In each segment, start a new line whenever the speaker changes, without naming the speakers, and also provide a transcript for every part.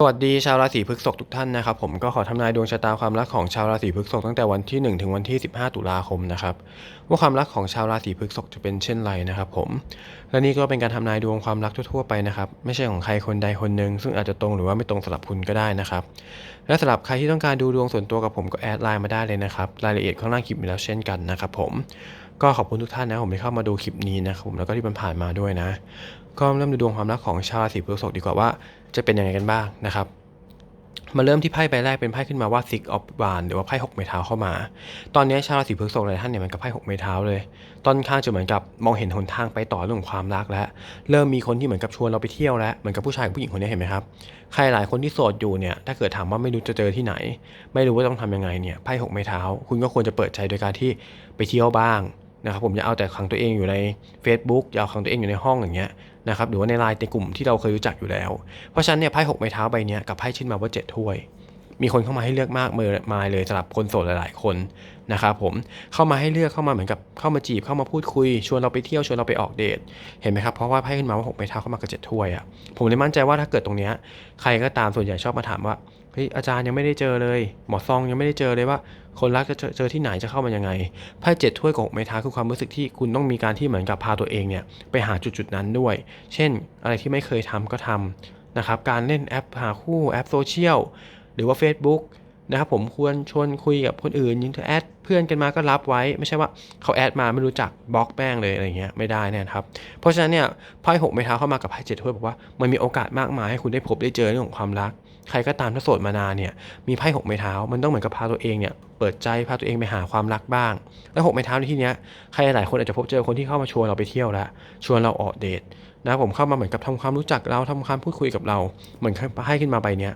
สวัสดีชาวราศีพฤษภทุกท่านนะครับผมก็ขอทำนายดวงชะตาความรักของชาวราศีพฤษภตั้งแต่วันที่ 1 ถึงวันที่ 15 ตุลาคมนะครับว่าความรักของชาวราศีพฤษภจะเป็นเช่นไรนะครับผมและนี่ก็เป็นการทำนายดวงความรักทั่วๆไปนะครับไม่ใช่ของใครคนใดคนหนึ่งซึ่งอาจจะตรงหรือว่าไม่ตรงสำหรับคุณก็ได้นะครับและสำหรับใครที่ต้องการดูดวงส่วนตัวกับผมก็แอดไลน์มาได้เลยนะครับรายละเอียดข้างล่างคลิปมีแล้วเช่นกันนะครับผมก็ขอบคุณทุกท่านนะผมที่เข้ามาดูคลิปนี้นะครับผมแล้วก็ที่ผ่านมาด้วยนะ ก็เริ่มดูดวงความรักของชาวราศีพฤษภดีกว่าว่า จะเป็นยังไงกันบ้างนะครับ มาเริ่มที่ไพ่ใบแรกเป็นไพ่ขึ้นมาว่า Six of Wands หรือว่าไพ่หกไม้เท้าเข้ามา ตอนนี้ชาวราศีพฤษภหลายท่านเนี่ยมันกับไพ่หกไม้เท้าเลย ต้นข้างจะเหมือนกับมองเห็นหนทางไปต่อเรื่องความรักแล้ว เริ่มมีคนที่เหมือนกับชวนเราไปเที่ยวแล้ว เหมือนกับผู้ชายกับผู้หญิงคนนี้เห็นไหมครับ ใครหลายคนที่โสดอยู่เนี่ย ถ้าเกิดถามว่าไม่รู้จะเจอที่ไหน ไม่รู้ว่าต้องทำยังไงเนี่ย ไพ่หกไม้เท้า คุณก็ควรจะเปิดใจโดยการที่ไปเที่ยวบ้างนะครับผมอย่าเอาแต่ขังตัวเองอยู่ใน Facebook อย่าเอาขังตัวเองอยู่ในห้องอย่างเงี้ย นะครับหรือว่าในไลน์ในกลุ่มที่เราเคยรู้จักอยู่แล้ว เพราะฉะนั้นเนี่ยไพ่หกไม้เท้าใบนี้กับไพ่ชิ้นมาว่าเจ็ดถ้วย มีคนเข้ามาให้เลือกมากมาเลยสำหรับคนโสดหลาย ๆ คนนะครับผมเข้ามาให้เลือกเข้ามาเหมือนกับเข้ามาจีบเข้ามาพูดคุย ชวนเราไปเที่ยวชวนเราไปออกเดทเห็นไหมครับเพราะว่าไพ่ขึ้นมาว่าหกไม้เท้าเข้ามากับเจ็ดถ้วยอะผมเลยมั่นใจว่าถ้าเกิดตรงเนี้ยใครก็ตามส่วนใหญ่ชอบมาถามว่าเฮ้ยอาจารย์ยังไม่ได้เจอเลย หมอซองยังไม่ได้เจอเลยว่า คนรักจะเจอที่ไหนจะเข้ามายังไงไพ่เจ็ดถ้วยกับหกไม้เท้าคือความรู้สึกที่คุณต้องมีการที่เหมือนกับพาตัวเองเนี่ยไปหาจุดๆนั้นด้วย เช่น อะไรที่ไม่เคยทำก็ทำนะครับการเล่นแอปหาคู่แอปโซเชียลหรือว่า Facebook นะครับผมควรชวนคุยกับคนอื่นยิงแอดเพื่อนกันมาก็รับไว้ ไม่ใช่ว่าเขาแอดมาไม่รู้จักบล็อกแป้งเลยอะไรเงี้ยไม่ได้น่นะครับ เพราะฉะนั้นเนี่ยไพ่หกไม้เท้าเข้ามากับไพ่เจ็ดถ้วยบอกว่ามันมีโอกาสมากมายให้คุณได้พบได้เจอเรื่องของความรัก ใครก็ตามถ้าโสดมานานเนี่ยมีไพ่หกไม้เท้า มันต้องเหมือนกับพาตัวเองเนี่ยเปิดใจพาตัวเองไปหาความรักบ้าง แล้วหกไม้เท้าในที่เนี้ยใครหลายคนอาจจะพบเจอคนที่เข้ามาชวนเราไปเที่ยวแล้วชวนเราออกเดทนะผมเข้ามาเหมือนกับทำความรู้จักเราทำความพูดคุยกับเรา เหมือนไพ่ขึ้นมาใบเนี้ย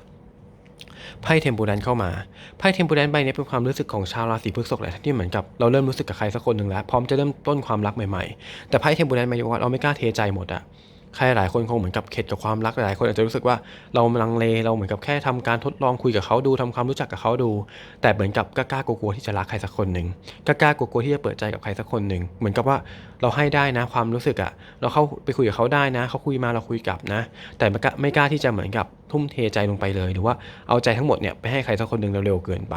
ไพ่เทมปูแดนเข้ามา ไพ่เทมปูแดนใบนี้เป็นความรู้สึกของชาวราศีพฤษภแหละที่เหมือนกับเราเริ่มรู้สึกกับใครสักคนหนึ่งแล้วพร้อมจะเริ่มต้นความรักใหม่ๆ แต่ไพ่เทมปูแดนหมายถึงว่าเราไม่กล้าเทใจหมดอะ ใครหลายคนคงเหมือนกับเข็ดกับความรักหลายคนอาจจะรู้สึกว่าเราลังเลเราเหมือนกับแค่ทำการทดลองคุยกับเขาดูทำความรู้จักกับเขาดู แต่เหมือนกับกล้ากลัวที่จะรักใครสักคนหนึ่งกล้ากลัวที่จะเปิดใจกับใครสักคนหนึ่งเหมือนกับว่าเราให้ได้นะความรู้สึกอะเราเข้าไปคุยกับเขาได้นะ เขาคุยมาเราคุยกลับนะ แต่ไม่กล้าที่จะเหมือนกับ ทุ่มเทใจลงไปเลย หรือว่าเอาใจทั้งหมดเนี่ยไปให้ใครสักคนหนึ่งเร็วๆเกินไป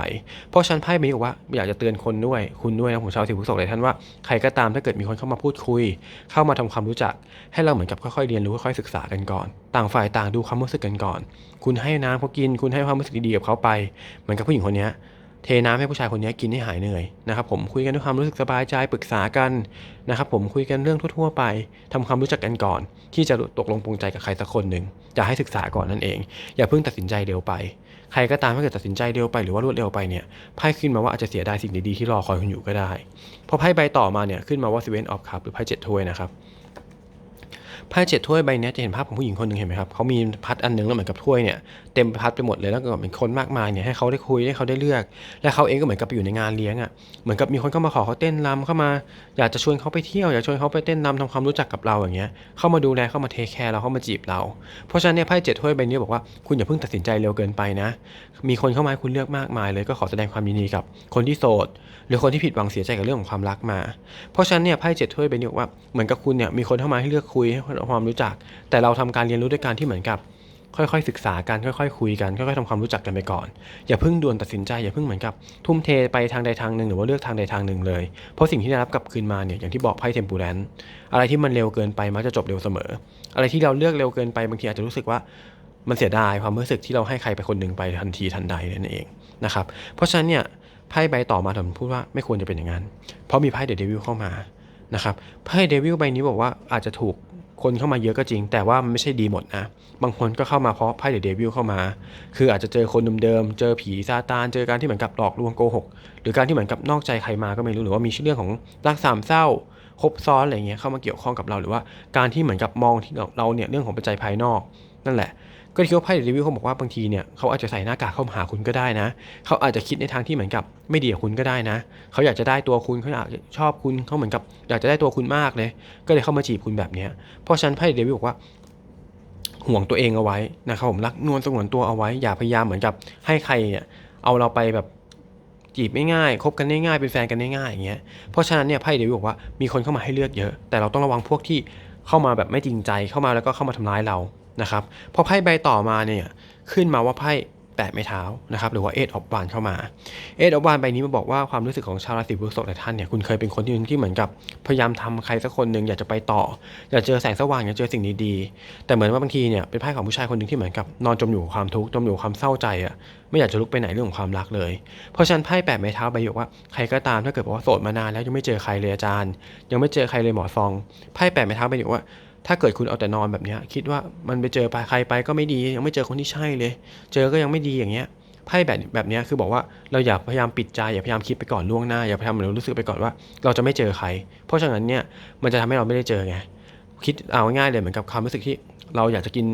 เพราะฉันไพ่มีบอกว่าอยากจะเตือนคนด้วยคุณด้วยนะผมชาวสิบุกศกเลยท่านว่าใครก็ตามถ้าเกิดมีคนเข้ามาพูดคุย เข้ามาทำความรู้จัก ให้เราเหมือนกับค่อยๆเรียนรู้ค่อยๆศึกษากันก่อน ต่างฝ่ายต่างดูความรู้สึกกันก่อน คุณให้น้ำเขากิน คุณให้ความรู้สึกดีๆกับเขาไป เหมือนกับผู้หญิงคนนี้ เทน้ำให้ผู้ชายคนนี้กินให้หายเหนื่อยนะครับผมคุยกันด้วยความรู้สึกสบายใจปรึกษากันนะครับผมคุยกันเรื่องทั่วๆไปทำความรู้จักกันก่อน ที่จะตกลงปรงใจกับใครสักคนหนึ่งจะให้ศึกษาก่อนนั่นเอง อย่าเพิ่งตัดสินใจเร็วไป ใครก็ตามถ้าเกิดตัดสินใจเร็วไปหรือว่ารวดเร็วไปเนี่ยไพ่ขึ้นมาว่าอาจจะเสียดายสิ่งดีๆที่รอคอยคุณอยู่ก็ได้พอไพ่ใบต่อมาเนี่ยขึ้นมาว่า Seven of Cups หรือไพ่เจ็ดถ้วยนะครับ ไพ่เจ็ดถ้วยใบนี้จะเห็นภาพของผู้หญิงคนหนึ่งเห็นไหมครับเขามีพัดอันหนึงแล้วเหมือนกับถ้วยเนี่ยเต็มพัดไปหมดเลยแล้วก็เป็นคนมากมายเนี่ยให้เขาได้คุยให้เขาได้เลือก และเขาเองก็เหมือนกับไปอยู่ในงานเลี้ยงอะเหมือนกับมีคนเข้ามาขอเขาเต้นรำเข้ามา อยากจะชวนเขาไปเที่ยวอยากชวนเขาไปเต้นรำทำความรู้จักกับเราอย่างเงี้ยเข้ามาดูแลเข้ามาเทคแคร์เราเข้ามาจีบเรา เพราะฉะนั้นเนี่ยไพ่เจ็ดถ้วยใบนี้บอกว่าคุณอย่าเพิ่งตัดสินใจเร็วเกินไปนะ มีคนเข้ามาให้คุณเลือกมากมายเลยก็ขอแสดงความยินดีกับ คนที่โสด หรือคนที่ผิดหวังเสียใจกับเรื่องของความรักมา เพราะฉะนั้นเนี่ยไพ่เจ็ดถ้วยใบนี้บอกว่าเหมือนกับคุณเนี่ยมีคนเข้ามาให้เลือกคุยให้ความรู้จัก แต่เราทำการเรียนรู้ด้วยการที่เหมือนกับ ค่อยๆศึกษากันค่อยๆคุยกันค่อยๆทำความรู้จักกันไปก่อน อย่าเพิ่งด่วนตัดสินใจอย่าเพิ่งเหมือนกับ ทุ่มเทไปทางใดทางหนึ่งหรือว่าเลือกทางใดทางหนึ่งเลย เพราะสิ่งที่ได้รับกลับคืนมาเนี่ยอย่างที่บอกไพ่เทมปูแลนอะไรที่มันเร็วเกินไปมักจะจบเร็วเสมอ อะไรที่เราเลือกเร็วเกินไปบางทีอาจจะรู้สึกว่ามันเสียดายความรู้สึกที่เราให้ใครไปคนหนึ่งไปทันทีทันใดนั่นเองนะครับเพราะฉะนั้นเนี่ยไพ่ใบต่อมาผมพูดว่าไม่ควรจะเป็นอย่างนั้น เพราะมีไพ่เดอะเดวิลเข้ามานะครับไพ่เดวิลใบนี้บอกว่าอาจจะถูก คนเข้ามาเยอะก็จริง แต่ว่ามันไม่ใช่ดีหมดนะ บางคนก็เข้ามาเพราะไพ่เดบิวิลเข้ามา คืออาจจะเจอคนเดิมๆ เจอผีซาตาน เจอการที่เหมือนกับหลอกลวงโกหก หรือการที่เหมือนกับนอกใจใครมาก็ไม่รู้ หรือว่ามีเรื่องของรักสามเศร้า คบซ้อนอะไรเงี้ยเข้ามาเกี่ยวข้องกับเรา หรือว่าการที่เหมือนกับมองที่เราเราเนี่ยเรื่องของปัจจัยภายนอก นั่นแหละ ก็คิดว่าไพ่เดอะเดวิลเขาบอกว่าบางทีเนี่ยเขาอาจจะใส่หน้ากากเข้ามาหาคุณก็ได้นะ เขาอาจจะคิดในทางที่เหมือนกับไม่ดีกับคุณก็ได้นะ เขาอยากจะได้ตัวคุณเขาอยากจะชอบคุณเขาเหมือนกับ อยากจะได้ตัวคุณมากเลย ก็เลยเข้ามาจีบคุณแบบเนี้ยเพราะฉะนั้นไพ่เดวิลบอกว่าห่วงตัวเองเอาไว้นะครับผมรักนวลสงวนตัวเอาไว้ อย่าพยายามเหมือนกับให้ใครเนี่ยเอาเราไปแบบจีบง่ายๆคบกันง่ายๆเป็นแฟนกันง่ายๆอย่างเงี้ยเพราะฉะนั้นเนี่ยไพ่เดวิลบอกว่ามีคนเข้ามาให้เลือกเยอะ แต่เราต้องระวังพวกที่เข้ามาแบบไม่จริงใจเข้ามาแล้วก็เข้ามาทำร้ายเรา นะครับพอไพ่ใบต่อมาเนี่ยขึ้นมาว่าไพ่แปดไม้เท้านะครับหรือว่าเอ of ออฟวานเข้ามาเอ of ออฟวานใบนี้มาบอกว่าความรู้สึกของชาวราศีพฤษภหลายท่านเนี่ยคุณเคยเป็นคนที่ที่เหมือนกับพยายามทำใครสักคนหนึ่งอยากจะไปต่อ อยากเจอแสงสว่างอยากเจอสิ่งดีๆแต่เหมือนว่าบางทีเนี่ยเป็นไพ่ของผู้ชายคนหนึ่งที่เหมือนกับนอนจมอยู่กับความทุกข์จมอยู่ความเศร้าใจอะไม่อยากจะลุกไปไหนเรื่องของความรักเลย เพราะฉะนั้นไพ่แปดไม้เท้าใบบอกว่าใครก็ตามถ้าเกิดบอกว่าโสดมานานแล้วยังไม่เจอใครเลยอาจารย์ ยังไม่เจอใครเลยหมอซองไพ่แปดไม้เท้าใบบอกว่า ถ้าเกิดคุณเอาแต่นอนแบบนี้คิดว่ามันไปเจอไปใครไปก็ไม่ดี ยังไม่เจอคนที่ใช่เลย เจอก็ยังไม่ดีอย่างเงี้ยไพ่แบบแบบนี้คือบอกว่าเราอย่าพยายามปิดใจอย่าพยายามคิดไปก่อนล่วงหน้าอย่าพยายามรู้สึกไปก่อนว่า เราจะไม่เจอใคร เพราะฉะนั้นเนี่ยมันจะทำให้เราไม่ได้เจอไงคิดเอาง่ายๆเลยเหมือนกับความรู้สึกที่เราอยากจะกิน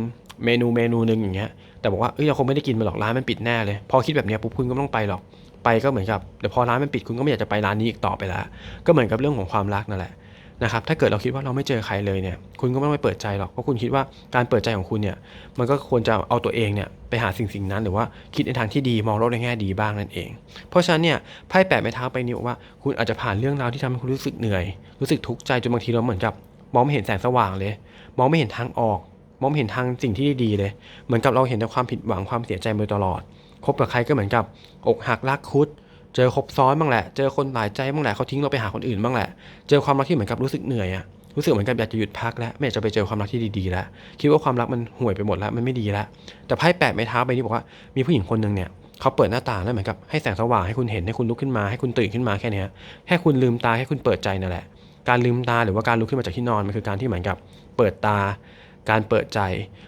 เมนูเมนูหนึ่งอย่างเงี้ยแต่บอกว่าเอ้ยเราคงไม่ได้กินมาหรอกร้านมันปิดแน่เลย พอคิดแบบเนี้ยปุ๊บคุณก็ไม่ต้องไปหรอกไปก็เหมือนกับเดี๋ยวพอร้านมันปิดคุณก็ไม่อยากจะไปร้านนี้อีกต่อไปแล้วก็เหมือนกับเรื่องของความรักนั่นแหละ นะครับถ้าเกิดเราคิดว่าเราไม่เจอใครเลยเนี่ยคุณก็ไม่ต้องไปเปิดใจหรอกเพราะคุณคิดว่าการเปิดใจของคุณเนี่ยมันก็ควรจะเอาตัวเองเนี่ยไปหาสิ่งสิ่งนั้นหรือว่าคิดในทางที่ดีมองโลกในแง่ดีบ้างนั่นเอง เพราะฉะนั้นเนี่ยไพ่แปดไม้เท้าไปนี้บอกว่าคุณอาจจะผ่านเรื่องราวที่ทำให้คุณรู้สึกเหนื่อย รู้สึกทุกข์ใจจนบางทีเราเหมือนกับมองไม่เห็นแสงสว่างเลย มองไม่เห็นทางออก มองไม่เห็นทางสิ่งที่ดีเลย เหมือนกับเราเห็นแต่ความผิดหวังความเสียใจมาตลอดคบกับใครก็เหมือนกับอกหักรักคุด เจอคบซ้อนบ้างแหละ เจอคนหลายใจบ้างแหละเขาทิ้งเราไปหาคนอื่นบ้างแหละ เจอความรักที่เหมือนกับรู้สึกเหนื่อยอะรู้สึกเหมือนกับอยากจะหยุดพักแล้วไม่อยากจะไปเจอความรักที่ดีๆแล้ว คิดว่าความรักมันห่วยไปหมดแล้วมันไม่ดีแล้ว แต่ไพ่แปดไม้เท้าใบนี้บอกว่ามีผู้หญิงคนหนึ่งเนี่ยเขาเปิดหน้าต่างแล้วเหมือนกับให้แสงสว่างให้คุณเห็นให้คุณลุกขึ้นมาให้คุณตื่นขึ้นมาแค่นี้แค่คุณลืมตาให้คุณเปิดใจนั่นแหละ การลืมตาหรือว่าการลุกขึ้นมาจากที่นอนมันคือการที่เหมือนกับเปิดตา การเปิดใจ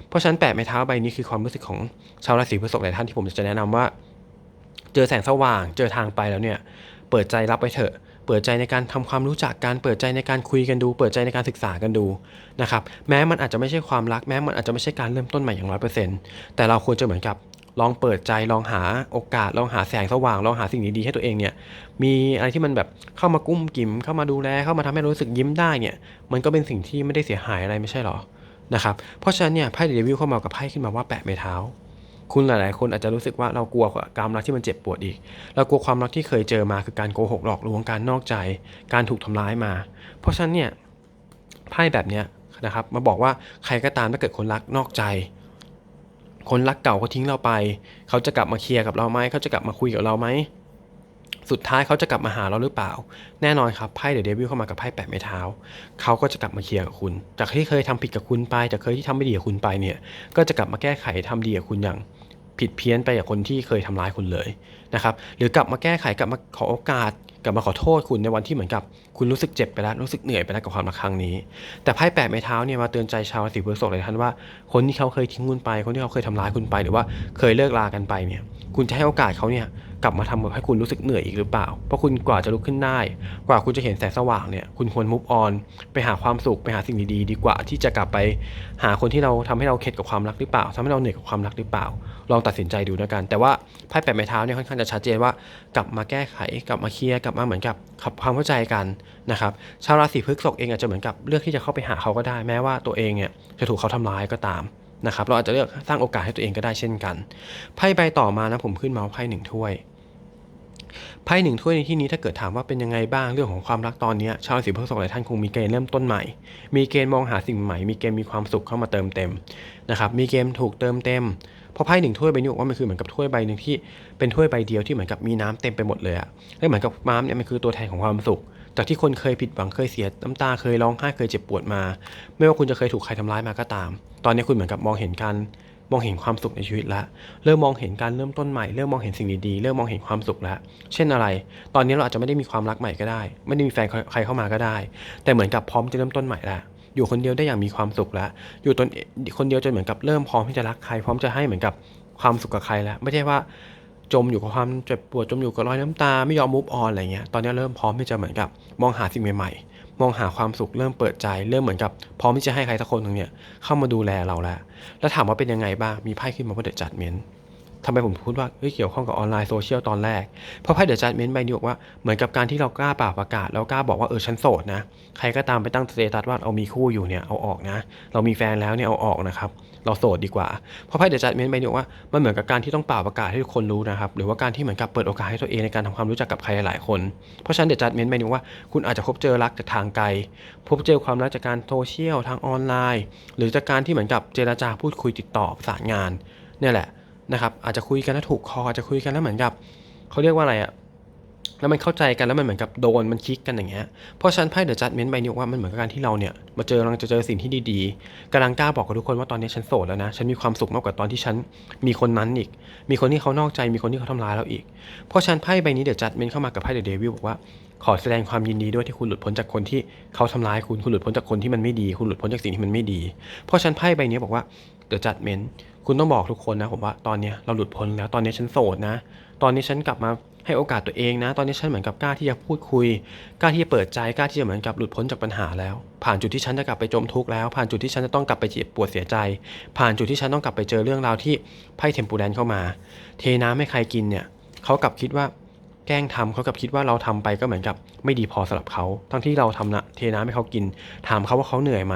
เพราะฉะนั้นแปดไม้เท้าใบนี้คือความรู้สึกของชาวราศีพฤษภหลายท่านที่ผมจะแนะนำว่า เจอแสงสว่าง เจอทางไปแล้วเนี่ย เปิดใจรับไปเถอะ เปิดใจในการทำความรู้จักการเปิดใจในการคุยกันดู เปิดใจในการศึกษากันดูนะครับ แม้มันอาจจะไม่ใช่ความรัก แม้มันอาจจะไม่ใช่การเริ่มต้นใหม่อย่างร้อยเปอร์เซ็นต์แต่เราควรจะเหมือนกับลองเปิดใจลองหาโอกาสลองหาแสงสว่างลองหาสิ่งดีๆให้ตัวเองเนี่ย มีอะไรที่มันแบบเข้ามากุ้มกิ่มเข้ามาดูแลเข้ามาทำให้รู้สึกยิ้มได้เนี่ย มันก็เป็นสิ่งที่ไม่ได้เสียหายอะไรไม่ใช่หรอนะครับเพราะฉะนั้นเนี่ยไพ่เดวิลเข้ามากับไพ่ขึ้นมาว่าแปะไม้เท้า คุณหลาย ๆ คนอาจจะรู้สึกว่าเรากลัวความรักที่มันเจ็บปวดอีก เรากลัวความรักที่เคยเจอมาคือการโกหกหลอกลวงการนอกใจ การถูกทำร้ายมา เพราะฉะนั้นเนี่ยไพ่แบบเนี้ยนะครับมาบอกว่าใครก็ตามถ้าเกิดคนรักนอกใจ คนรักเก่าเขาทิ้งเราไป เขาจะกลับมาเคลียร์กับเราไหมเขาจะกลับมาคุยกับเราไหมสุดท้ายเขาจะกลับมาหาเราหรือเปล่า แน่นอนครับไพ่เดอะเดวิลเข้ามากับไพ่แปะไม้เท้าเขาก็จะกลับมาเคลียร์กับคุณ จากที่เคยทำผิดกับคุณไปจากเคยที่ทำไม่ดีกับคุณไปเนี่ย ก็จะกลับมาแก้ไขทำดีกับคุณอย่าง ผิดเพี้ยนไปจากคนที่เคยทำร้ายคุณเลยนะครับหรือกลับมาแก้ไขกลับมาขอโอกาส กลับมาขอโทษคุณในวันที่เหมือนกับ คุณรู้สึกเจ็บไปแล้วรู้สึกเหนื่อยไปแล้วกับความรักครั้งนี้ แต่ไพ่แปดไม้เท้าเนี่ยมาเตือนใจชาวราศีพฤษภเลยท่านว่าคนที่เขาเคยทิ้งคุณไป คนที่เขาเคยทำร้ายคุณไป หรือว่าเคยเลิกลากันไปเนี่ยคุณจะให้โอกาสเขาเนี่ย กลับมาทำให้คุณรู้สึกเหนื่อยอีกหรือเปล่า เพราะคุณกว่าจะลุกขึ้นได้ กว่าคุณจะเห็นแสงสว่างเนี่ย คุณควรมุฟออนไปหาความสุขไปหาสิ่งดีๆ ดีกว่าที่จะกลับไปหาคนที่เราทำให้เราเข็ดกับความรักหรือเปล่าทำให้เราเหนื่อยกับความรักหรือเปล่า ลองตัดสินใจดูแล้วกัน แต่ว่าไพ่แปดไม้เท้าเนี่ยค่อนข้างจะชัดเจนว่ากลับมาแก้ไข กลับมาเคลียร์กลับมาเหมือนกับขับความเข้าใจกันนะครับ ชาวราศีพฤษภเองอาจจะเหมือนกับเลือกที่จะเข้าไปหาเขาก็ได้แม้ว่าตัวเองเนี่ยจะถูกเขาทำร้ายก็ตามนะครับเราอาจจะเลือกสร้างโอกาสให้ตัวเองก็ได้เช่นกัน ไพ่ใบต่อมานะผมขึ้นมาไพ่หนึ่งถ้วย ไพ่หนึ่งถ้วยในที่นี้ถ้าเกิดถามว่าเป็นยังไงบ้างเรื่องของความรักตอนนี้ชาวราศีพฤษภหลายท่านคงมีเกณฑ์เริ่มต้นใหม่ มีเกณฑ์มองหาสิ่งใหม่ มีเกณฑ์มีความสุขเข้ามาเติมเต็มนะครับมีเกณฑ์ถูกเติมเต็มพราะไพ่หนึ่งถ้วยใบนี้บอกว่ามันคือเหมือนกับถ้วยใบหนึ่งที่เป็นถ้วยใบเดียวที่เหมือนกับมีน้ำเต็มไปหมดเลยอะแล้วเหมือนกับน้ำเนี่ยมันคือตัวแทนของความสุข จากที่คนเคยผิดหวังเคยเสียน้ำตาเคยร้องไห้เคยเจ็บปวดมา ไม่ว่าคุณจะเคยถูกใครทำร้ายมาก็ตาม ตอนนี้คุณเหมือนกับมองเห็นการ มองเห็นความสุขในชีวิตล้วเริ่มมองเห็นการเริ่มต้นใหม่เริ่มมองเห็นสิ่งดีๆเริ่มมองเห็นความสุขล้วเช่นอะไร ตอนนี้เราอาจจะไม่ได้มีความรักใหม่ก็ได้ ไม่ได้มีแฟนใครเข้ามาก็ได้ แต่เหมือนกับพร้อมจะเริ่มต้นใหม่ล้วอยู่คนเดียวได้อย่างมีความสุขล้วอยู่ตนคนเดียวจนเหมือนกับเริ่มพร้อมที่จะรักใคร พร้อมจะให้เหมือนกับความสุขกับใครแล้วไม่ใช่ว่าจมอยู่กับความเจ็บปวดจมอยู่กับรอยน้ำตาไม่ยอมมูฟออนอะไรเงี้ยตอนนี้เริ่มพร้อมที่จะเหมือนกับมองหาสิ่งใหม่ๆ มองหาความสุขเริ่มเปิดใจ เริ่มเหมือนกับ พร้อมที่จะให้ใครสักคนหนึ่งเนี่ยเข้ามาดูแลเราแล้ว แล้วถามว่าเป็นยังไงบ้างมีไพ่ขึ้นมาว่าเดอะจัดเมน ทำไมผมพูดว่าเฮ้ยเกี่ยวข้องกับออนไลน์โซเชียลตอนแรก เพราะไพ่เดอะจัดเมนใบนี้บอกว่าเหมือนกับการที่เรากล้าเปล่าประกาศแล้วกล้าบอกว่าเออฉันโสดนะ ใครก็ตามไปตั้งสเตตัสว่าเรามีคู่อยู่เนี่ยเอาออกนะ เรามีแฟนแล้วเนี่ยเอาออกนะครับ เราโสดดีกว่า เพราะไพ่เดอะจัดเมนใบนี้บอกว่ามันเหมือนกับการที่ต้องเปล่าประกาศให้ทุกคนรู้นะครับ หรือว่าการที่เหมือนกับเปิดโอกาสให้ตัวเองในการทำความรู้จักกับใครหลายคน เพราะฉะนั้นเดอะจัดเมนใบนี้ว่าคุณอาจจะพบเจอรักจากทางไกล พบเจอความรักจากการโซเชียลทางออนไลน์ หรือจากการที่เหมือนกับเจรจาพูดคุยติดต่อประสานงานเนี่ยแหละ นะครับอาจจะคุยกันแล้วถูกคออาจจะคุยกันแล้วเหมือนกับเขาเรียกว่าอะไรอะแล้วมันเข้าใจกันแล้วมันเหมือนกับโดนมันคลิกกันอย่างเงี้ยเพราะฉะนันไพ่เดอะจัดเมนต์ใบนี้ว่ามันเหมือนกับการที่เราเนี่ยมาเจอกำลังจะเจอสิ่งที่ดีๆกำลังกล้าบอกกับทุกคนว่าตอนนี้ฉันโสดแล้วนะฉันมีความสุขมากกว่าตอนที่ฉันมีคนนั้นอีก มีคนที่เขานอกใจมีคนที่เขาทำร้ายเราอีก เพราะฉะนันไพ่ใบนี้เดอะจัดเมนต์เข้ามากับไพ่เดอะเดวิลบอกว่าขอแสดงความยินดีด้วยที่คุณหลุดพ้นจากคนที่เขาทำร้ายคุณคุณหลุดพ้นจากคนที่มันไม่ดี คุณหลุดพ้นจากสิ่งที่มันไม่ดี เพราะฉันไพ่ใบนี้บอกว่าเดอะจัดเมนต์ คุณต้องบอกทุกคนนะผมว่าตอนนี้เราหลุดพ้นแล้วตอนนี้ฉันโสดนะ ตอนนี้ฉันกลับมาให้โอกาสตัวเองนะ ตอนนี้ฉันเหมือนกับกล้าที่จะพูดคุย กล้าที่จะเปิดใจ กล้าที่จะเหมือนกับหลุดพ้นจากปัญหาแล้ว ผ่านจุดที่ฉันจะกลับไปจมทุกข์แล้ว ผ่านจุดที่ฉันจะต้องกลับไปเจ็บปวดเสียใจ ผ่านจุดที่ฉันต้องกลับไปเจอเรื่องราวที่ไพ่เทมปูแลนเข้ามา เทน้ำให้ใครกินเนี่ยเขากลับคิดว่าแกล้งทำเขากับคิดว่าเราทำไปก็เหมือนกับไม่ดีพอสำหรับเขา ทั้งที่เราทำนะเทน้ำให้เขากิน ถามเขาว่าเขาเหนื่อยไหม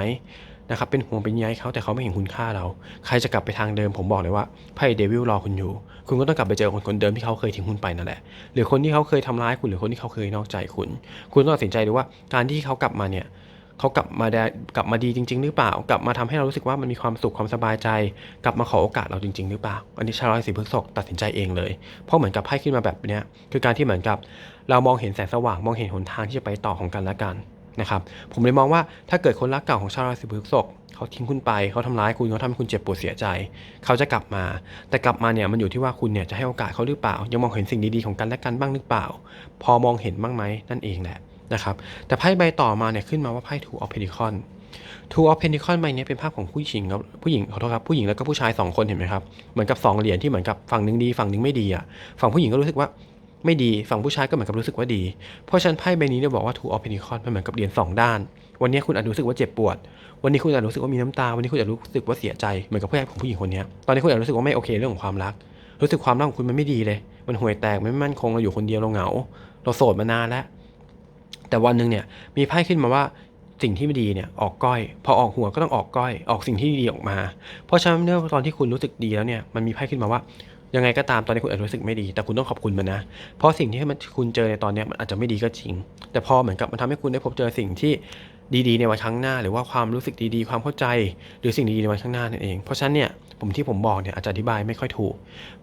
นะครับเป็นห่วงเป็นใยเขาแต่เขาไม่เห็นคุณค่าเรา ใครจะกลับไปทางเดิมผมบอกเลยว่าไพ่เดวิลรอคุณอยู่ คุณก็ต้องกลับไปเจอคนคนเดิมที่เขาเคยทิ้งคุณไปนั่นแหละ หรือคนที่เขาเคยทำร้ายคุณหรือคนที่เขาเคยนอกใจคุณ คุณต้องตัดสินใจดูว่าการที่เขากลับมาเนี่ยเขากลับมาได้กลับมาดีจริง ๆ หรือเปล่า กลับมาทำให้เรารู้สึกว่ามันมีความสุขความสบายใจ กลับมาขอโอกาสเราจริง ๆ หรือเปล่า อันนี้ชาวราศีพฤษภตัดสินใจเองเลย เพราะเหมือนกับไพ่ขึ้นมาแบบเนี้ยคือการที่เหมือนกับ เรามองเห็นแสงสว่างมองเห็นหนทางที่จะไปต่อของกันและกัน นะครับผมเลยมองว่าถ้าเกิดคนรักเก่าของชาวราศีพฤษภเขาทิ้งคุณไปเขาทำร้ายคุณเขาทำให้คุณเจ็บปวดเสียใจ เขาจะกลับมา แต่กลับมาเนี่ยมันอยู่ที่ว่าคุณเนี่ยจะให้โอกาสเขาหรือเปล่า ยังมองเห็นสิ่งดีๆของกันและกันบ้างหรือเปล่า พอมองเห็นบ้างไหมนั่นเองแหละนะครับแต่ไพ่ใบต่อมาเนี่ยขึ้นมาว่าไพ่ Two of Pentacles Two of Pentacles ใบนี้เป็นภาพของผู้หญิงครับผู้หญิงขอโทษครับผู้หญิงแล้วก็ผู้ชายสองคนเห็นไหมครับเหมือนกับสองเหรียญที่เหมือนกับฝั่งหนึงดีฝั่งหนึงไม่ดีอะฝั่งผู้หญิงก็รู้สึกว่า ไม่ดี ฝั่งผู้ชายก็เหมือนกับรู้สึกว่าดี เพราะฉะนันไพ่ใบนี้เนี่ยบอกว่า two of pentacles มันเหมือนกับเหรียญสองด้าน วันนี้คุณอาจรู้สึกว่าเจ็บปวด วันนี้คุณอาจรู้สึกว่ามีน้ำตา วันนี้คุณอาจรู้สึกว่าเสียใจ เหมือนกับผู้ชายของผู้หญิงคนนี้ ตอนนี้คุณอาจรู้สึกว่าไม่โอเคเรื่องของความรัก รู้สึกความรักของคุณมันไม่ดีเลย มันห่วยแตก ไม่มั่นคง เราอยู่คนเดียว เราเหงา เราโสดมานานแล้ว แต่วันหนึ่งเนี่ย มีไพ่ขึ้นมาว่าสิ่งที่ไม่ดีเนี่ยออกก้อย พอออกหัวก็ต้องออกก้อย ออกสิ่งที่ดีออกมา เพราะฉะนั้นเนี่ยตอนที่คุณรู้สึกดีแล้วเนี่ย มันมีไพ่ขึ้นมาว่า ยังไงก็ตามตอนนี้คุณอาจจะรู้สึกไม่ดี แต่คุณต้องขอบคุณมันนะ เพราะสิ่งที่มันคุณเจอในตอนนี้มันอาจจะไม่ดีก็จริง แต่พอเหมือนกับมันทำให้คุณได้พบเจอสิ่งที่ดีๆในวันข้างหน้า หรือว่าความรู้สึกดีๆ ความเข้าใจ หรือสิ่งดีๆในวันข้างหน้านั่นเอง เพราะฉะนั้นเนี่ยผมที่ผมบอกเนี่ยอาจจะอธิบายไม่ค่อยถูก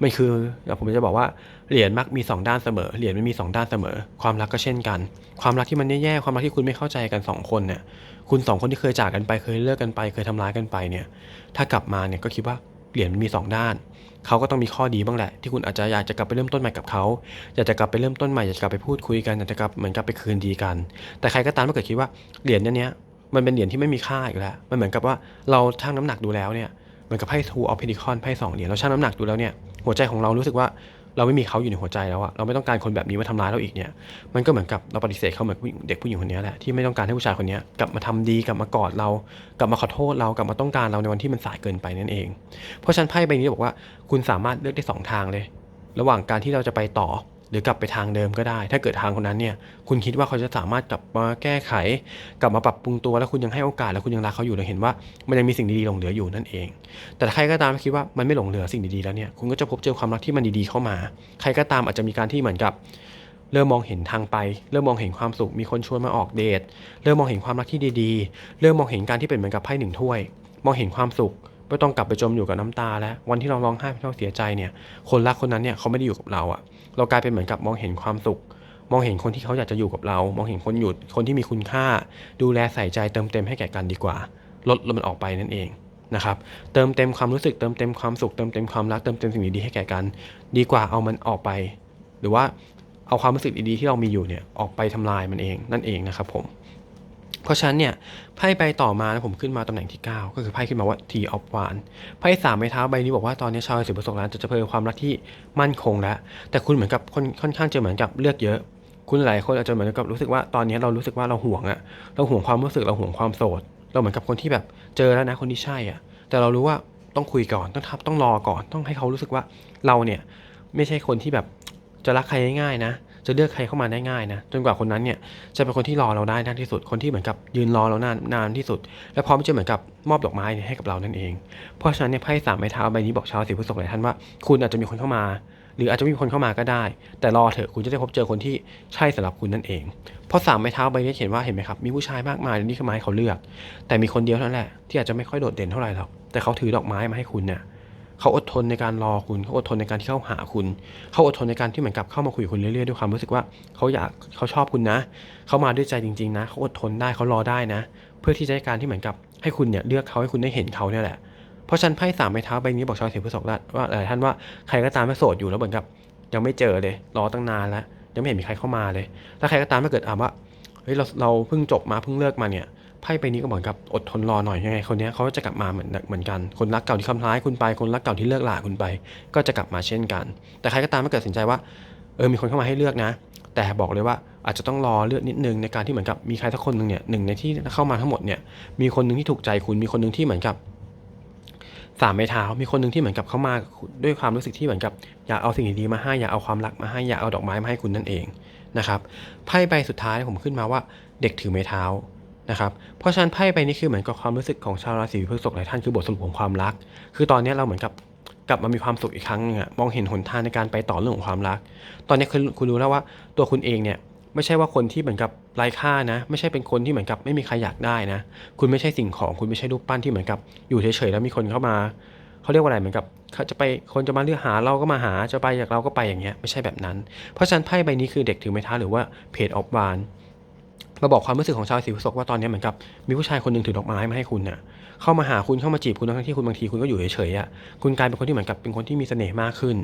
มันคือเดี๋ยวผมจะบอกว่าเหรียญมักมีสองด้านเสมอ เหรียญมันมีสองด้านเสมอ ความรักก็เช่นกัน ความรักที่มันแย่ๆ ความรักที่คุณไม่เข้าใจกันสองคนเนี่ย คุณสองคนที่เคยจากกันไป เคยเลิกกันไป เคยทำร้ายกันไปเนี่ย ถ้ากลับมาเนี่ยก็คิดว่าเหรียญมันมีสองด้าน เขาก็ต้องมีข้อดีบ้างแหละ ที่คุณอาจจะอยากจะกลับไปเริ่มต้นใหม่กับเขาอยากจะกลับไปเริ่มต้นใหม่อยากจะกลับไปพูดคุยกันอยากจะกลับเหมือนกับไปคืนดีกัน แต่ใครก็ตามถ้าเกิดคิดว่าเหรียญเนี้ยมันเป็นเหรียญที่ไม่มีค่าอีกแล้ว มันเหมือนกับว่าเราชั่งน้ำหนักดูแล้วเนี่ยเหมือนกับไพ่ทูออฟเพดิคอนไพ่สองเหรียญเราชั่งน้ำหนักดูแล้วเนี่ยหัวใจของเรารู้สึกว่า เราไม่มีเขาอยู่ในหัวใจแล้วอะเราไม่ต้องการคนแบบนี้มาทำร้ายเราอีกเนี่ย มันก็เหมือนกับเราปฏิเสธเขาเหมือนเด็กผู้หญิงคนนี้แหละที่ไม่ต้องการให้ผู้ชายคนนี้กลับมาทำดีกลับมากอดเรา กลับมาขอโทษเรากลับมาต้องการเราในวันที่มันสายเกินไปนั่นเอง เพราะฉันไพ่ใบนี้บอกว่า คุณสามารถเลือกได้สองทางเลย ระหว่างการที่เราจะไปต่อ รือกลับไปทางเดิมก็ได้ ถ้าเกิดทางคนนั้นเนี่ย คุณคิดว่าเขาจะสามารถกลับมาแก้ไข กลับมาปรับปรุงตัวแล้วคุณยังให้โอกาสแล้วคุณยังรักเขาอยู่เราเห็นว่า มันยังมีสิ่งดีๆหลงเหลืออยู่นั่นเอง แต่ใครก็ตามที่คิดว่ามันไม่หลงเหลือสิ่งดีๆแล้วเนี่ยคุณก็จะพบเจอความรักที่มันดีๆเข้ามา ใครก็ตามอาจจะมีการที่เหมือนกับเริ่มมองเห็นทางไป เริ่มมองเห็นความสุข มีคนชวนมาออกเดท เริ่มมองเห็นความรักที่ดีๆ เริ่มมองเห็นการที่เป็นเหมือนกับไพ่หนึ่งถ้วย มองเห็นความสุข ไม่ต้องกลับไปจมอยู่กับน้ำตาแล้ว วันที่เราร้องไห้เพราะเราเสียใจเนี่ย คนรักคนนั้นเนี่ยเขาไม่ได้อยู่กับเราอะเรากลายเป็นเหมือนกับมองเห็นความสุข มองเห็นคนที่เขาอยากจะอยู่กับเรา มองเห็นคนอยู่คนที่มีคุณค่า ดูแลใส่ใจเติมเต็มให้แก่กันดีกว่า ลดมันออกไปนั่นเองนะครับ เติมเต็มความรู้สึก เติมเต็มความสุข เติมเต็มความรัก เติมเต็มสิ่งดีๆให้แก่กัน ดีกว่าเอามันออกไป หรือว่าเอาความรู้สึกดีๆที่เรามีอยู่เนี่ยออกไปทำลายมันเองนั่นเองนะครับผม เพราะฉะนั้นเนี่ยไพ่ใบต่อมานะผมขึ้นมาตำแหน่งที่ 9 ก็คือไพ่ขึ้นมาว่า T of w a n d ไพ่สามไม้เท้าใบนี้บอกว่าตอนนี้ชาวราศีพฤษภนั้นจะเจอความรักที่มั่นคงแล้ว แต่คุณเหมือนกับค่อนค่อนข้างจะเหมือนกับเลือกเยอะ คุณหลายคนอาจจะเหมือนกับรู้สึกว่าตอนนี้เรารู้สึกว่าเราห่วงอะเราห่วงความรู้สึกเราห่วงความโสด เราเหมือนกับคนที่แบบเจอแล้วนะคนที่ใช่อะแต่เรารู้ว่าต้องคุยก่อนต้องทับต้องรอก่อนต้องให้เขารู้สึกว่าเราเนี่ยไม่ใช่คนที่แบบจะรักใครง่ายๆนะ จะเลือกใครเข้ามาได้ง่ายนะจนกว่าคนนั้นเนี่ยจะเป็นคนที่รอเราได้นานที่สุด คนที่เหมือนกับยืนรอเรานานนานที่สุด และพร้อมที่จะเหมือนกับมอบดอกไม้ให้กับเรานั่นเอง เพราะฉะนั้นเนี่ยไพ่สามไม้เท้าใบนี้บอกชาวราศีพฤษภหลายท่านว่าคุณอาจจะมีคนเข้ามา หรืออาจจะมีคนเข้ามาก็ได้ แต่รอเถอะคุณจะได้พบเจอคนที่ใช่สำหรับคุณนั่นเอง เพราะสามไม้เท้าใบนี้เขียนว่าเห็นไหมครับมีผู้ชายมากมายนี่คือไม้เขาเลือก แต่มีคนเดียวเท่านั้นแหละที่อาจจะไม่ค่อยโดดเด่นเท่าไหร่หรอกแต่เขาถือดอกไม้มาให้คุณเนี่ย เขาอดทนในการรอคุณ เขาอดทนในการที่เข้าหาคุณ เขาอดทนในการที่เหมือนกับเข้ามาคุยกับคุณเรื่อยๆด้วยความรู้สึกว่าเขาอยากเขาชอบคุณนะ เขามาด้วยใจจริง ๆ นะ เขาอดทนได้เขารอได้นะ เพื่อที่จะให้การที่เหมือนกับให้คุณเนี่ยเลือกเขาให้คุณได้เห็นเขาเนี่ยแหละเพราะฉะนันไพ่สามไม้เท้าใบนี้บอกชาวราศีพฤษภว่าหลายท่านว่าใครก็ตามที่โสดอยู่แล้วเหมือนกับ ยังไม่เจอเลย รอตั้งนานแล้วยังไม่เห็นมีใครเข้ามาเลยถ้าใครก็ตามถ้าเกิดอ่านว่าเฮ้ยเราเราเพิ่งจบมาเพิ่งเลิกมาเนี่ย ไพ่ใบนี้ก็เหมือนกับอดทนรอหน่อยยังไงคนนี้เขาจะกลับมาเหมือนเหมือนกัน คนรักเก่าที่คำร้ายคุณไป คนรักเก่าที่เลิกลาคุณไป ก็จะกลับมาเช่นกัน แต่ใครก็ตามถ้าเกิดสินใจว่าเออมีคนเข้ามาให้เลือกนะ แต่บอกเลยว่าอาจจะต้องรอเลือกนิดนึงในการที่เหมือนกับมีใครสักคนหนึ่งเนี่ยหนึ่งในที่เข้ามาทั้งหมดเนี่ยมีคนหนึ่งที่ถูกใจคุณมีคนหนึ่งที่เหมือนกับสามไม้เท้ามีคนหนึ่งที่เหมือนกับเข้ามาด้วยความรู้สึกที่เหมือนกับอยากเอาสิ่งดีๆมาให้อยากเอาความรักมาให้อยากเอาดอกไม้มาให้คุณนั่นเองนะครับไพ่ใบสุดท้ายผมขึ้นมาว่าเด็กถือไม้เท้า นะครับ เพราะฉะนั้นไพ่ใบนี้คือเหมือนกับความรู้สึกของชาวราศีพฤษภหลายท่านคือบทสรุปของความรัก คือตอนนี้เราเหมือนกับกลับมามีความสุขอีกครั้งนึงอะมองเห็นหนทางในการไปต่อเรื่องของความรัก ตอนนี้คือคุณรู้แล้วว่าตัวคุณเองเนี่ยไม่ใช่ว่าคนที่เหมือนกับไร้ค่านะ ไม่ใช่เป็นคนที่เหมือนกับไม่มีใครอยากได้นะ คุณไม่ใช่สิ่งของคุณไม่ใช่รูปปั้นที่เหมือนกับอยู่เฉยๆแล้วมีคนเข้ามาเขาเรียกว่าอะไรเหมือนกับเขาจะไปคนจะมาเลือกหาเราก็มาหาจะไปอยากเราก็ไปอย่างเงี้ยไม่ใช่แบบนั้น เพราะฉะนั้นไพ่ใบนี้คือเด็กถือไม้เท้าหรือว่าเพจออฟวาน มาบอกความรู้สึกของชาวสีพฤษภว่าตอนนี้เหมือนกับมีผู้ชายคนหนึ่งถือดอกไม้มาให้คุณเนี่ยเข้ามาหาคุณเข้ามาจีบคุณทั้งที่คุณบางทีคุณก็อยู่เฉยๆอะคุณกลายเป็นคนที่เหมือนกับเป็นคนที่มีเสน่ห์มากขึ้น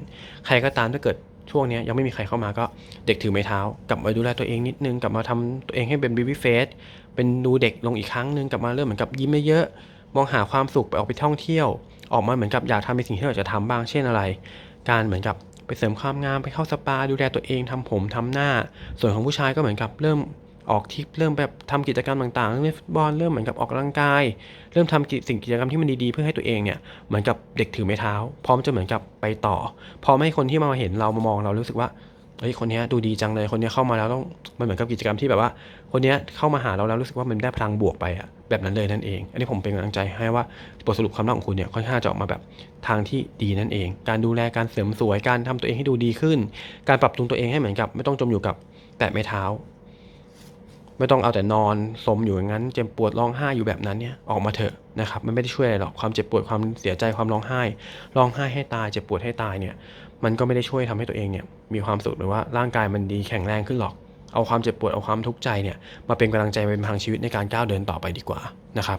ใครก็ตามถ้าเกิดช่วงนี้ยังไม่มีใครเข้ามาก็เด็กถือไม้เท้ากลับมาดูแลตัวเองนิดนึงกลับมาทำตัวเองให้เป็นบีบี้เฟสเป็นดูเด็กลงอีกครั้งหนึ่งกลับมาเริ่มเหมือนกับยิ้มเยอะๆมองหาความสุขไปออกไปท่องเที่ยว ออกมาเหมือนกับอยากทำในสิ่งที่เราจะทำบ้างเช่นอะไร การเหมือนกับไปเสริมความงามไปเข้าสปาดูแลตัวเองทำผมทำหน้า ส่วนของผู้ชายก็เหมือนกับเริ่ม ออกทริปเริ่มแบบทำกิจกรรมต่างๆเริ่มเล่นฟุตบอลเริ่มเหมือนกับออกกำลังกาย เริ่มทำกิจสิ่งกิจกรรมที่มันดีๆเพื่อให้ตัวเองเนี่ยเหมือนกับเด็กถือไม้เท้า พร้อมจะเหมือนกับไปต่อพอไม่ให้คนที่มาเห็นเรามามองเรารู้สึกว่าเฮ้ยคนนี้ดูดีจังเลยคนนี้เข้ามาแล้วต้องมันเหมือนกับกิจกรรมที่แบบว่า คนนี้เข้ามาหาเราแล้วรู้สึกว่ามันได้พลังบวกไปอะแบบนั้นเลยนั่นเอง อันนี้ผมเป็นกำลังใจให้ว่าบทสรุปความรักของคุณเนี่ยค่อนข้างจะออกมาแบบทางที่ดีนั่นเอง การดูแลการเสริมสวยการทำตัวเองให้ดูดีขึ้น การปรับปรุงตัวเองให้เหมือนกับ ไม่ต้องจมอยู่กับแตะไม้เท้า ไม่ต้องเอาแต่นอนสมอยู่อย่างนั้น เจ็บปวดร้องไห้อยู่แบบนั้นเนี่ยออกมาเถอะนะครับมันไม่ได้ช่วยอะไรหรอกความเจ็บปวดความเสียใจความร้องไห้ร้องไห้ให้ตายเจ็บปวดให้ตายเนี่ยมันก็ไม่ได้ช่วยทำให้ตัวเองเนี่ยมีความสุขหรือว่าร่างกายมันดีแข็งแรงขึ้นหรอก เอาความเจ็บปวดเอาความทุกข์ใจเนี่ยมาเป็นกำลังใจเป็นพลังชีวิตในการก้าวเดินต่อไปดีกว่านะครับ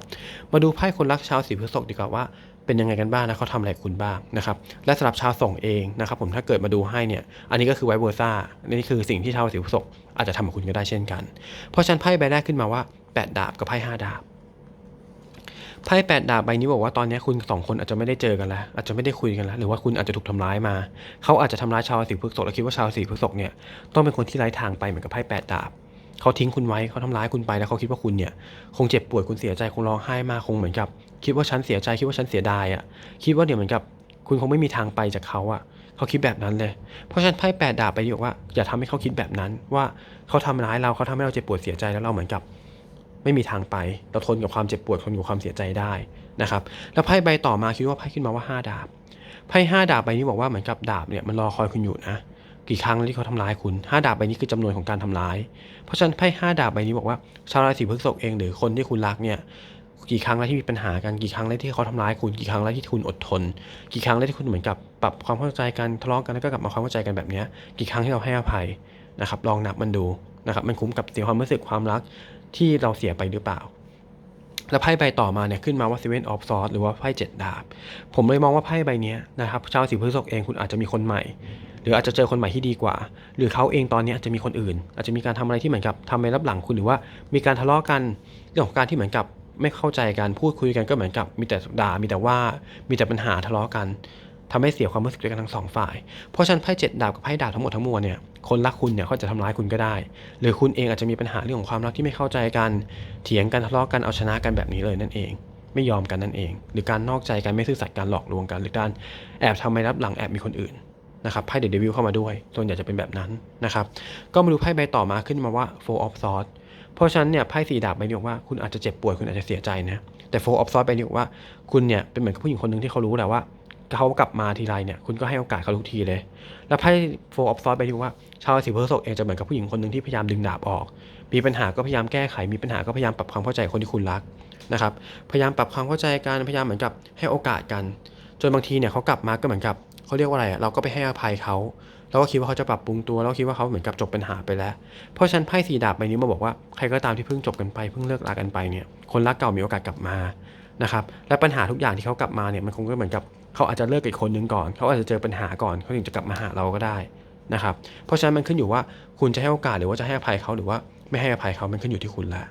มาดูไพ่คนรักชาวสีพฤษภดีกว่าว่าเป็นยังไงกันบ้างนะเขาทำอะไรคุณบ้างนะครับและสำหรับชาวส่งเองนะครับผมถ้าเกิดมาดูให้เนี่ยอันนี้ก็คือไวเวอร์ซ่านี่คือสิ่งที่ชาวสีพฤษภอาจจะทำกับคุณก็ได้เช่นกัน เพราะฉันไพ่ใบแรกขึ้นมาว่าแปดดาบกับไพ่ห้าดาบ ไพ่แปดดาบใบนี้บอกว่าตอนนี้คุณสองคนอาจจะไม่ได้เจอกันแล้ว อาจจะไม่ได้คุยกันแล้ว หรือว่าคุณอาจจะถูกทำร้ายมา เขาอาจจะทำร้ายชาวราศีพฤกษภและคิดว่าชาวราศีพฤกษภเนี่ยต้องเป็นคนที่ไร้ทางไปเหมือนกับไพ่แปดดาบเขาทิ้งคุณไว้เขาทำร้ายคุณไปแล้วเขาคิดว่าคุณเนี่ยคงเจ็บปวดคุณเสียใจคงร้องไห้มากคงเหมือนกับ คิดว่าฉันเสียใจคิดว่าฉันเสียดายอะคิดว่าเดี๋ยวเหมือนกับคุณคงไม่มีทางไปจากเขาอะเขาคิดแบบนั้นเลย เพราะฉะนั้นไพ่แปดดาบไปดีบอกว่าอย่าทำให้เขาคิดแบบนั้นว่าเขาทำร้ายเราเขาทำให้เราเจ็บปวดเสียใจแล้วเราเหมือนกับ ไม่มีทางไป เราทนกับความเจ็บปวดทนกับความเสียใจได้นะครับแล้วไพ่ใบต่อมาคิดว่าไพ่ขึ้นมาว่าห้าดาบไพ่ห้าดาบใบนี้บอกว่าเหมือนกับดาบเนี่ยมันรอคอยคุณอยู่นะกี่ครั้งที่เขาทำร้ายคุณห้าดาบใบนี้คือจำนวนของการทำร้าย เพราะฉะนั้นไพ่ห้าดาบใบนี้บอกว่าชาวราศีพฤษภเองหรือคนที่คุณรักเนี่ยกี่ครั้งแล้วที่มีปัญหากันกี่ครั้งแล้วที่เขาทำร้ายคุณกี่ครั้งแล้วที่คุณอดทน กี่ครั้งแล้วที่คุณเหมือนกับปรับความเข้าใจกันทะเลาะกันแล้วก็กลับมาความเข้าใจกันแบบนี้กี่ครั้งที่เราให้อภัยนะครับลองนับมันดูนะครับมันคุ้มกับเสียความรู้สึกความรัก ที่เราเสียไปหรือเปล่า แล้วไพ่ใบต่อมาเนี่ยขึ้นมาว่า Seven of Swords หรือว่าไพ่เจ็ดดาบ ผมเลยมองว่าไพ่ใบนี้นะครับชาวราศีพฤษภเองคุณอาจจะมีคนใหม่ หรืออาจจะเจอคนใหม่ที่ดีกว่า หรือเขาเองตอนนี้อาจจะมีคนอื่น อาจจะมีการทำอะไรที่เหมือนกับทำในรับหลังคุณหรือว่ามีการทะเลาะกันเรื่องของการที่เหมือนกับไม่เข้าใจกันพูดคุยกันก็เหมือนกับมีแต่ด่ามีแต่ว่ามีแต่ปัญหาทะเลาะกัน ทำให้เสียความรู้สึกด้วยกันทั้งสองฝ่าย เพราะฉะนั้นไพ่เจ็ดดาบกับไพ่ดาบทั้งหมดทั้งมวลเนี่ย คนรักคุณเนี่ยเขาจะทำร้ายคุณก็ได้ หรือคุณเองอาจจะมีปัญหาเรื่องของความรักที่ไม่เข้าใจกัน เถียงกันทะเลาะกันเอาชนะกันแบบนี้เลยนั่นเอง ไม่ยอมกันนั่นเอง หรือการนอกใจกันไม่ซื่อสัตย์การหลอกลวงกัน หรือการแอบทำในรับหลังแอบมีคนอื่นนะครับไพ่เดอะเดวิลเข้ามาด้วย ส่วนใหญ่จะเป็นแบบนั้นนะครับ ก็มาดูไพ่ใบต่อมาขึ้นมาว่า four of swords เพราะฉะนั้นเนี่ยไพ่สีดาบใบนี้บอกว่าคุณอาจจะเจ็บป่วยคุณอาจจะเสียใจนะแต่ four of swords ใบนี้บอกว่าคุณเนี่ยเป็นเหมือนกับผู้หญิงคนหนึ่งที่เขารู้แหละว่า เขากลับมาทีไรเนี่ยคุณก็ให้โอกาสเขาทุกทีเลย แล้วไพ่ four of swords ใบนี้บอกว่าชาวราศีพฤษภเองจะเหมือนกับผู้หญิงคนหนึ่งที่พยายามดึงดาบออก มีปัญหาก็พยายามแก้ไข มีปัญหาก็พยายามปรับความเข้าใจคนที่คุณรักนะครับ พยายามปรับความเข้าใจกัน พยายามเหมือนกับให้โอกาสกัน จนบางทีเนี่ยเขากลับมาก็เหมือนกับเขาเรียกว่าอะไรอะเราก็ไปให้อภัยเขาเราก็คิดว่าเขาจะปรับปรุงตัวเราก็คิดว่าเขาเหมือนกับจบปัญหาไปแล้ว เพราะฉะนันไพ่สีดาบใบนี้มาบอกว่าใครก็ตามที่เพิ่งจบกันไปเพิ่งเลิกลากันไปเนี่ย คนรักเก่ามีโอกาสกลับมานะครับ และปัญหาทุกอย่างที่เขากลับมาเนี่ยมันคงก็เหมือนกับ เขาอาจจะเลิกกับคนนึงก่อน เขาอาจจะเจอปัญหาก่อนเขาถึงจะกลับมาหาเราก็ได้นะครับ เพราะฉะนั้นมันขึ้นอยู่ว่าคุณจะให้โอกาสหรือว่าจะให้อภัยเขาหรือว่าไม่ให้อภัยเขามันขึ้นอยู่ที่คุณละ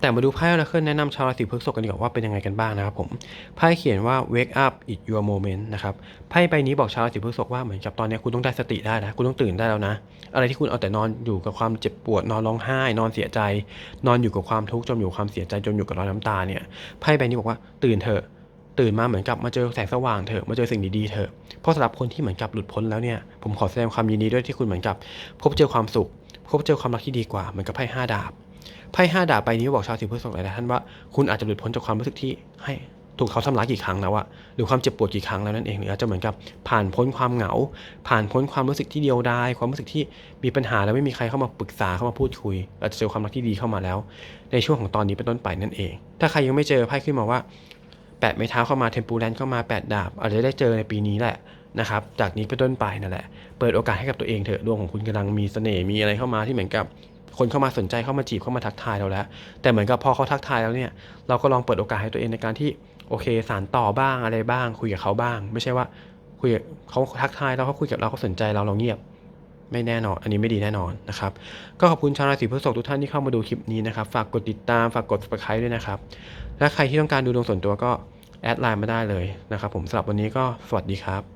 แต่มาดูไพ่ออราเคิลแนะนำชาวราศีพฤษภกันดีกว่าว่าเป็นยังไงกันบ้างนะครับผมไพ่เขียนว่า wake up it your moment นะครับไพ่ใบนี้บอกชาวราศีพฤษภว่าเหมือนกับตอนนี้คุณต้องได้สติได้นะคุณต้องตื่นได้แล้วนะ อะไรที่คุณเอาแต่นอนอยู่กับความเจ็บปวดนอนร้องไห้ นอนเสียใจ นอนอยู่กับความทุกข์จมอยู่กับความเสียใจจมอยู่กับรอยน้ำตาเนี่ยไพ่ใบนี้บอกว่าตื่นเถอะ ตื่นมาเหมือนกับมาเจอแสงสว่างเถอะมาเจอสิ่งดีๆเถอะเพราะสำหรับคนที่เหมือนกับหลุดพ้นแล้วเนี่ยผมขอแสดงความยินดีด้วยที่คุณเหมือนกับ พบเจอความสุข พบเจอความรักที่ดีกว่าเหมือนกับไพ่ห้าดาบไพ่ห้าดาบใบนี้บอกชาวสิงห์พฤษภหลายๆท่านว่าคุณอาจจะหลุดพ้นจากความรู้สึกที่ให้ถูกเขาทำร้ายกี่ครั้งแล้วอะหรือความเจ็บปวดกี่ครั้งแล้วนั่นเองหรืออาจจะเหมือนกับผ่านพ้นความเหงา ผ่านพ้นความรู้สึกที่เดียวดายความรู้สึกที่มีปัญหาแล้วไม่มีใครเข้ามาปรึกษาเข้ามาพูดคุย อาจจะเจอความรักที่ดีเข้ามาแล้ว ในช่วงของตอนนี้เป็นต้นไปนั่นเอง ถ้าใครยังไม่เจอไพ่ขึ้นมาว่า แปดไม้เท้าเข้ามาเทมปูแลนเข้ามาแปดดาบอาจจะได้เจอในปีนี้แหละนะครับ จากนี้เป็นต้นไปนั่นแหละ เปิดโอกาสให้กับตัวเองเถอะดวงของคุณกำลังมีเสน่ห์มีอะไรเข้ามาที่เหมือนกับคนเข้ามาสนใจเข้ามาจีบเข้ามาทักทายเราแล้ว แต่เหมือนกับพอเขาทักทายแล้วเนี่ย เราก็ลองเปิดโอกาสให้ตัวเองในการที่โอเค สารต่อบ้างอะไรบ้าง คุยกับเขาบ้าง ไม่ใช่ว่าคุยกับเขาทักทายแล้วเขาคุยกับเราเขาสนใจเราเราเงียบ ไม่แน่นอน อันนี้ไม่ดีแน่นอนนะครับ ก็ขอบคุณชาวราศีพฤษภทุกท่านที่เข้ามาดูคลิปนี้นะครับ ฝากกดติดตามฝากกด subscribe ด้วยนะครับ และใครที่ต้องการดูดวงส่วนตัวก็แอดไลน์มาได้เลยนะครับผมสำหรับวันนี้ก็สวัสดีครับ